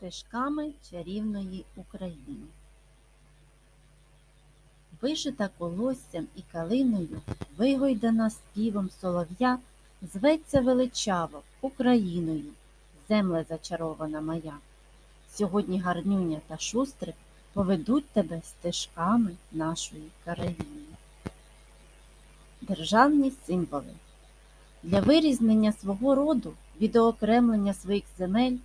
стежками чарівної України. Вишита колоссям і калиною, вигойдана співом солов'я, зветься величаво Україною, земле зачарована моя. Сьогодні гарнюня та шустрик поведуть тебе стежками нашої країни. Державні символи для вирізнення свого роду, відоокремлення своїх земель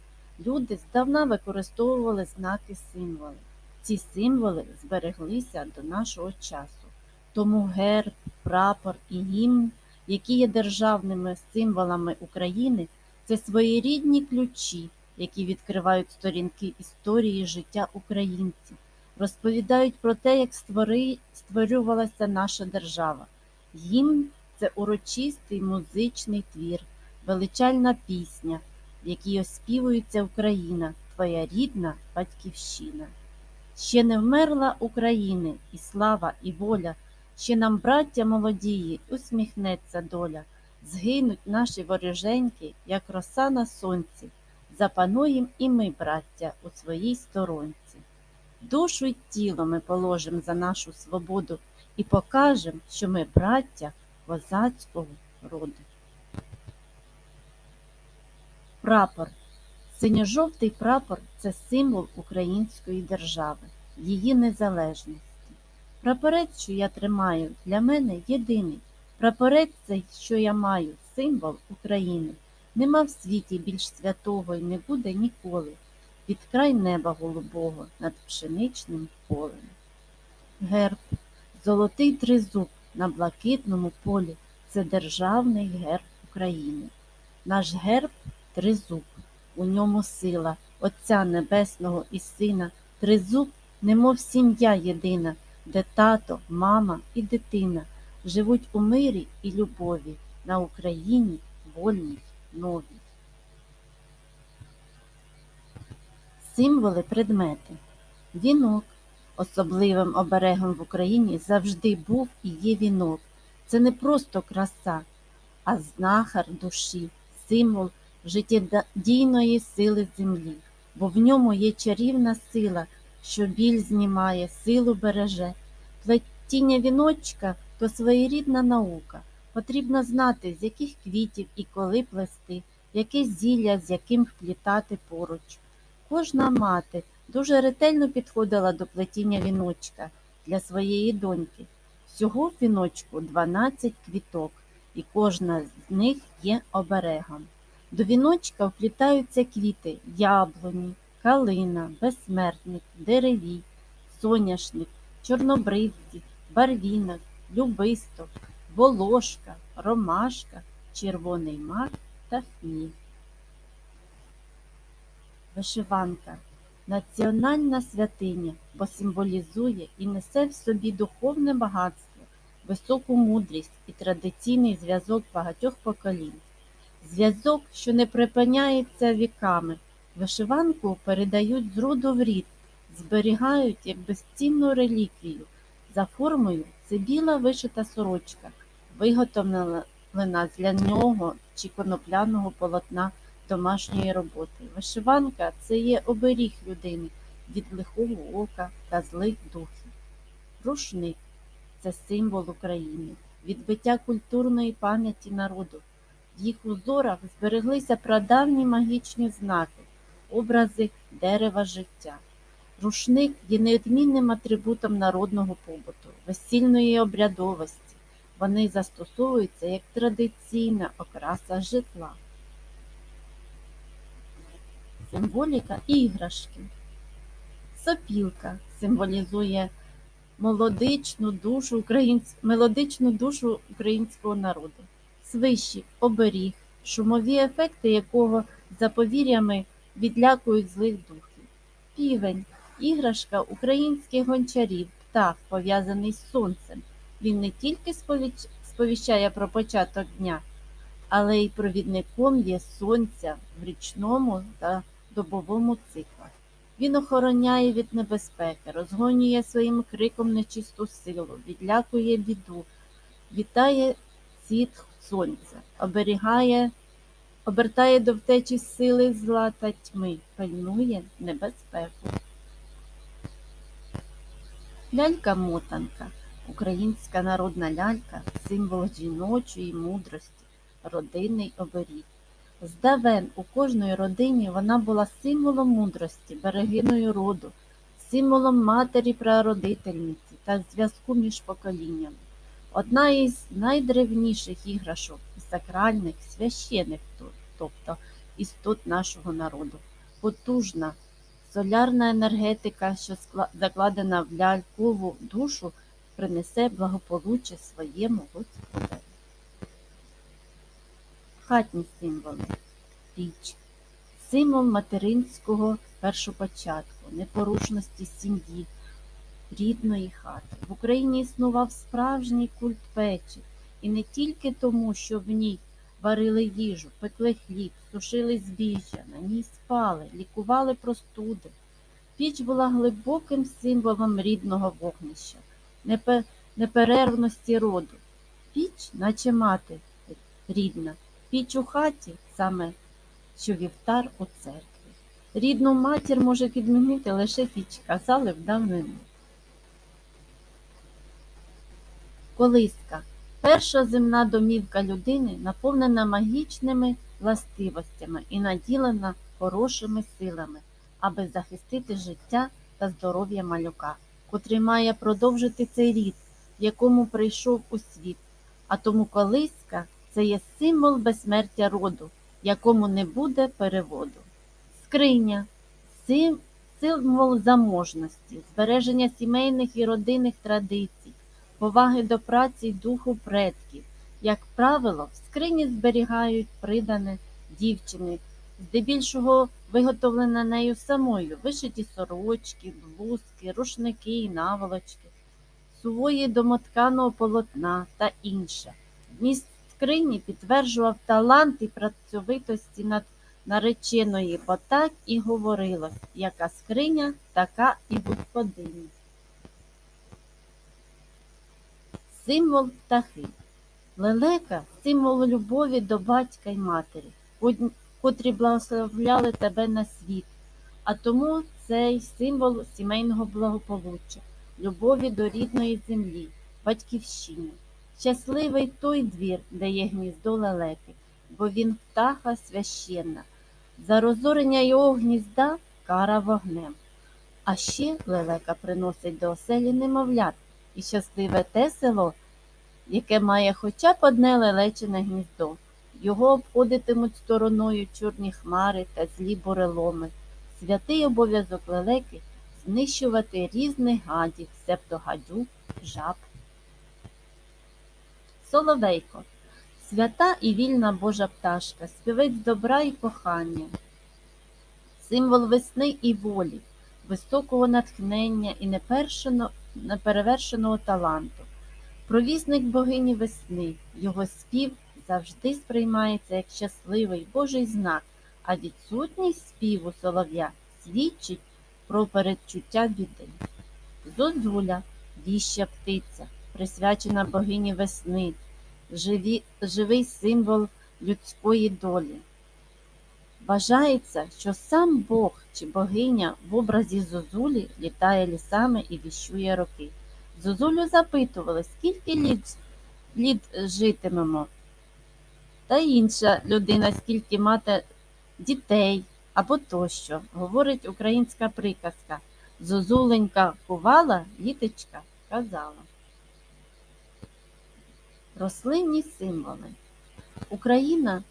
люди здавна використовували знаки символи. Ці символи збереглися до нашого часу. Тому герб, прапор і гімн, які є державними символами України, це своєрідні ключі, які відкривають сторінки історії життя українців, розповідають про те, як створювалася наша держава. Гімн це урочистий музичний твір, величальна пісня, в якій оспівується Україна, твоя рідна батьківщина. Ще не вмерла України, і слава, і воля, ще нам, браття молодії, усміхнеться доля. Згинуть наші вороженьки, як роса на сонці, запануєм і ми, браття, у своїй сторонці. Душу й тіло ми положим за нашу свободу і покажем, що ми браття козацького роду. Прапор. Синьо-жовтий прапор це символ української держави, її незалежності. Прапорець, що я тримаю, для мене єдиний. Прапорець цей, що я маю, символ України. Нема в світі більш святого і не буде ніколи. Під край неба голубого над пшеничним полем. Герб. Золотий тризуб на блакитному полі це державний герб України. Наш герб тризуб, у ньому сила Отця Небесного і Сина, тризуб, немов сім'я єдина, де тато, мама і дитина живуть у мирі і любові на Україні вольній новій. Символи предмети. Вінок. Особливим оберегом в Україні завжди був і є вінок. Це не просто краса, а знахар душі, символ життєдійної сили землі, бо в ньому є чарівна сила, що біль знімає, силу береже. Плетіння віночка то своєрідна наука. Потрібно знати, з яких квітів і коли плести, яке зілля, з яким вплітати поруч. Кожна мати дуже ретельно підходила до плетіння віночка для своєї доньки. Всього в віночку 12 квіток, і кожна з них є оберегом. До віночка вплітаються квіти яблуні, калина, безсмертник, деревій, соняшник, чорнобривці, барвінок, любисток, волошка, ромашка, червоний мак та хміль. Вишиванка національна святиня, бо символізує і несе в собі духовне багатство, високу мудрість і традиційний зв'язок багатьох поколінь. Зв'язок, що не припиняється віками. Вишиванку передають з роду в рід, зберігають як безцінну реліквію. За формою це біла вишита сорочка, виготовлена з ляного чи конопляного полотна домашньої роботи. Вишиванка це є оберіг людини від лихого ока та злих духів. Рушник це символ України, відбиття культурної пам'яті народу. В їх узорах збереглися прадавні магічні знаки, образи дерева життя. Рушник є неодмінним атрибутом народного побуту, весільної обрядовості. Вони застосовуються як традиційна окраса житла. Символіка іграшки. Сопілка символізує молодичну душу українсь... мелодичну душу українського народу, свищик, оберіг, шумові ефекти якого за повір'ями відлякують злих духів. Півень іграшка українських гончарів, птах, пов'язаний з сонцем. Він не тільки сповіщає про початок дня, але й провідником є сонця в річному та добовому циклах. Він охороняє від небезпеки, розгонює своїм криком нечисту силу, відлякує біду, вітає сід сонця, оберігає обертає до втечі сили зла та тьми, пильнує небезпеку. Лялька-мотанка українська народна лялька символ жіночої мудрості, родинний оберіг. Здавен у кожної родині вона була символом мудрості, берегиною роду, символом матері прародительниці та зв'язку між поколіннями. Одна із найдревніших іграшок сакральних, священих, тобто істот нашого народу. Потужна солярна енергетика, що закладена в лялькову душу, принесе благополуччя своєму господарю. Хатні символи. Піч. Символ материнського першопочатку, непорушності сім'ї, рідної хати. В Україні існував справжній культ печі, і не тільки тому, що в ній варили їжу, пекли хліб, сушили збіжжя, на ній спали, лікували простуди. Піч була глибоким символом рідного вогнища, непе- неперервності роду. Піч, наче мати рідна, піч у хаті саме, що вівтар у церкві. Рідну матір може підмінити лише піч, казали в давнину. Колиска перша земна домівка людини наповнена магічними властивостями і наділена хорошими силами, аби захистити життя та здоров'я малюка, котрий має продовжити цей рід, в якому прийшов у світ. А тому колиска це є символ безсмертя роду, якому не буде переводу. Скриня символ заможності, збереження сімейних і родинних традицій, поваги до праці й духу предків. Як правило, в скрині зберігають придане дівчини, здебільшого виготовлене нею самою, вишиті сорочки, блузки, рушники і наволочки, сувої домотканого полотна та інше. Вміст скрині підтверджував талант і працьовитості над нареченої, бо так і говорилось, яка скриня, така і господиня. Символ птахи. Лелека символ любові до батька й матері, котрі благословляли тебе на світ. А тому цей символ сімейного благополуччя, любові до рідної землі, батьківщини. Щасливий той двір, де є гніздо лелеки, бо він птаха священна. За розорення його гнізда кара вогнем. А ще лелека приносить до оселі немовлят, і щасливе те село, яке має хоча б одне лелечене гніздо. Його обходитимуть стороною чорні хмари та злі буреломи. Святий обов'язок лелеки знищувати різних гадів, себто гадюк, жаб. Соловейко свята і вільна Божа пташка, співець добра і кохання, символ весни і волі, високого натхнення і непершено- неперевершеного таланту. Провісник богині весни, його спів завжди сприймається як щасливий Божий знак, а відсутність співу солов'я свідчить про передчуття біди. Зозуля, віща птиця, присвячена богині весни, живі, живий символ людської долі. Вважається, що сам Бог чи богиня в образі зозулі літає лісами і віщує роки. Зозулю запитували, скільки літ, літ житимемо. Та інша людина, скільки мати дітей або тощо, говорить українська приказка. Зозуленька кувала, літочка казала. Рослинні символи. Україна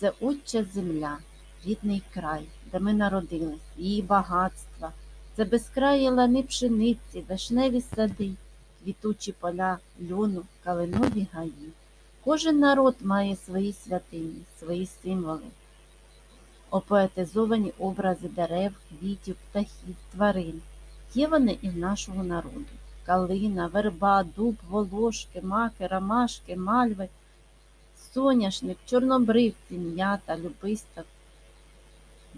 це отча земля, рідний край, де ми народились, її багатства. Це безкраї лани пшениці, вишневі сади, квітучі поля, льону, калинові гаї. Кожен народ має свої святині, свої символи, опоетизовані образи дерев, квітів, птахів, тварин. Є вони і в нашого народу. Калина, верба, дуб, волошки, маки, ромашки, мальви, соняшник, чорнобривці, м'ята, любисток.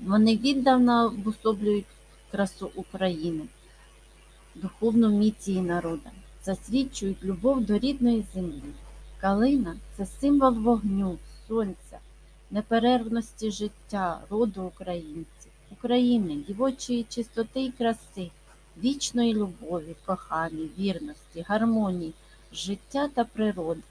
Вони віддавна обособлюють красу України, духовну міць її народа, засвідчують любов до рідної землі. Калина це символ вогню, сонця, неперервності життя роду українців, України, дівочої чистоти і краси, вічної любові, кохання, вірності, гармонії, життя та природи,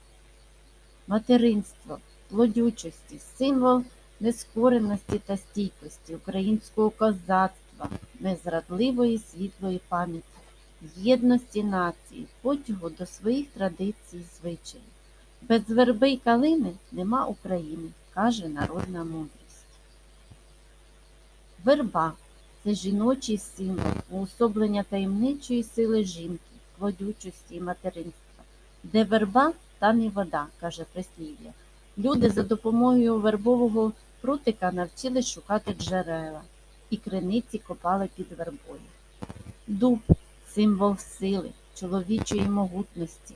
материнство, плодючості, символ нескореності та стійкості, українського козацтва, незрадливої світлої пам'яті, єдності нації, потягу до своїх традицій звичаїв. Без верби й калини нема України, каже народна мудрість. Верба це жіночий символ, уособлення таємничої сили жінки, плодючості і материнства. Де верба, там і вода, каже прислів'я. Люди за допомогою вербового прутика навчились шукати джерела, і криниці копали під вербою. Дуб символ сили, чоловічої могутності.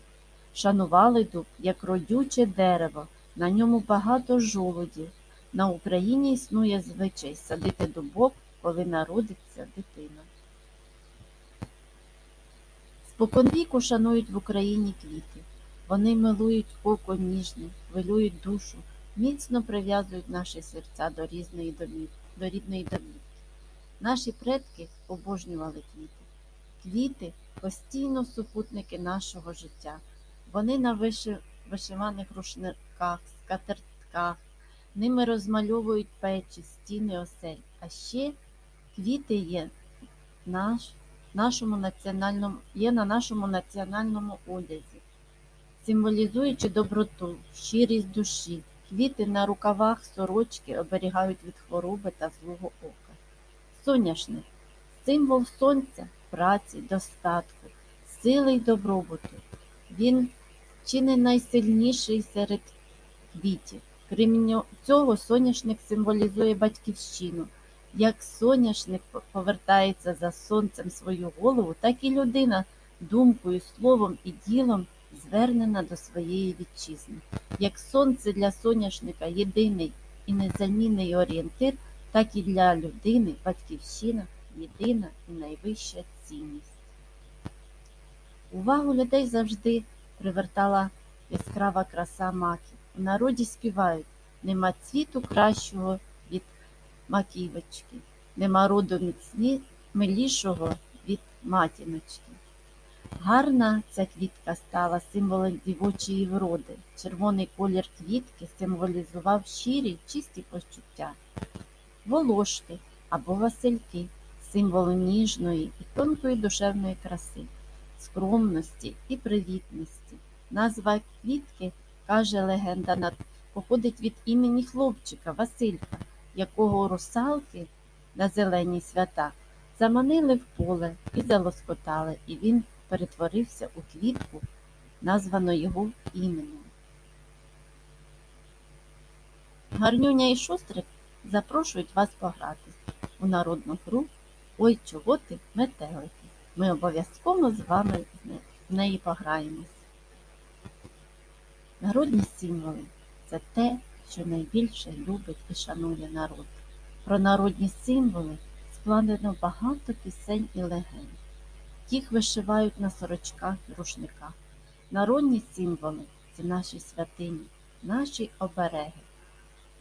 Шанували дуб як родюче дерево, на ньому багато жолудів. На Україні існує звичай садити дубок, коли народиться дитина. Споконвіку шанують в Україні квіти. Вони милують око ніжне, хвилюють душу, міцно прив'язують наші серця до різної домів, до рідної домівки. Наші предки обожнювали квіти. Квіти постійно супутники нашого життя. Вони на виши- вишиваних рушниках, скатертках, ними розмальовують печі, стіни осель. А ще квіти є, наш, нашому національному, є на нашому національному одязі, символізуючи доброту, щирість душі. Квіти на рукавах сорочки оберігають від хвороби та злого ока. Соняшник символ сонця, праці, достатку, сили й добробуту. Він чи не найсильніший серед квітів. Крім цього, соняшник символізує батьківщину. Як соняшник повертається за сонцем свою голову, так і людина думкою, словом і ділом звернена до своєї вітчизни. Як сонце для соняшника єдиний і незамінний орієнтир, так і для людини батьківщина єдина і найвища цінність. Увагу людей завжди привертала яскрава краса маків. У народі співають нема цвіту кращого від маківочки, нема роду міцні милішого від матіночки. Гарна ця квітка стала символом дівочої вроди. Червоний колір квітки символізував щирі, чисті почуття. Волошки або васильки символ ніжної і тонкої душевної краси, скромності і привітності. Назва квітки, каже легенда, походить від імені хлопчика Василька, якого русалки на зелені свята заманили в поле і залоскотали, і він перетворився у квітку, названу його іменем. Гарнюня і шустрик запрошують вас пограти у народну гру Ой, чого ти, метелики. Ми обов'язково з вами в неї пограємось. Народні символи це те, що найбільше любить і шанує народ. Про народні символи складено багато пісень і легенд. Їх вишивають на сорочках і рушниках. Народні символи це наші святині, наші обереги.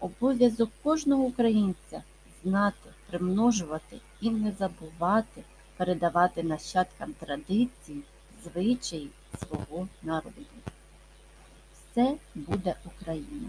Обов'язок кожного українця знати, примножувати і не забувати передавати нащадкам традиції, звичаї свого народу. Все буде Україна!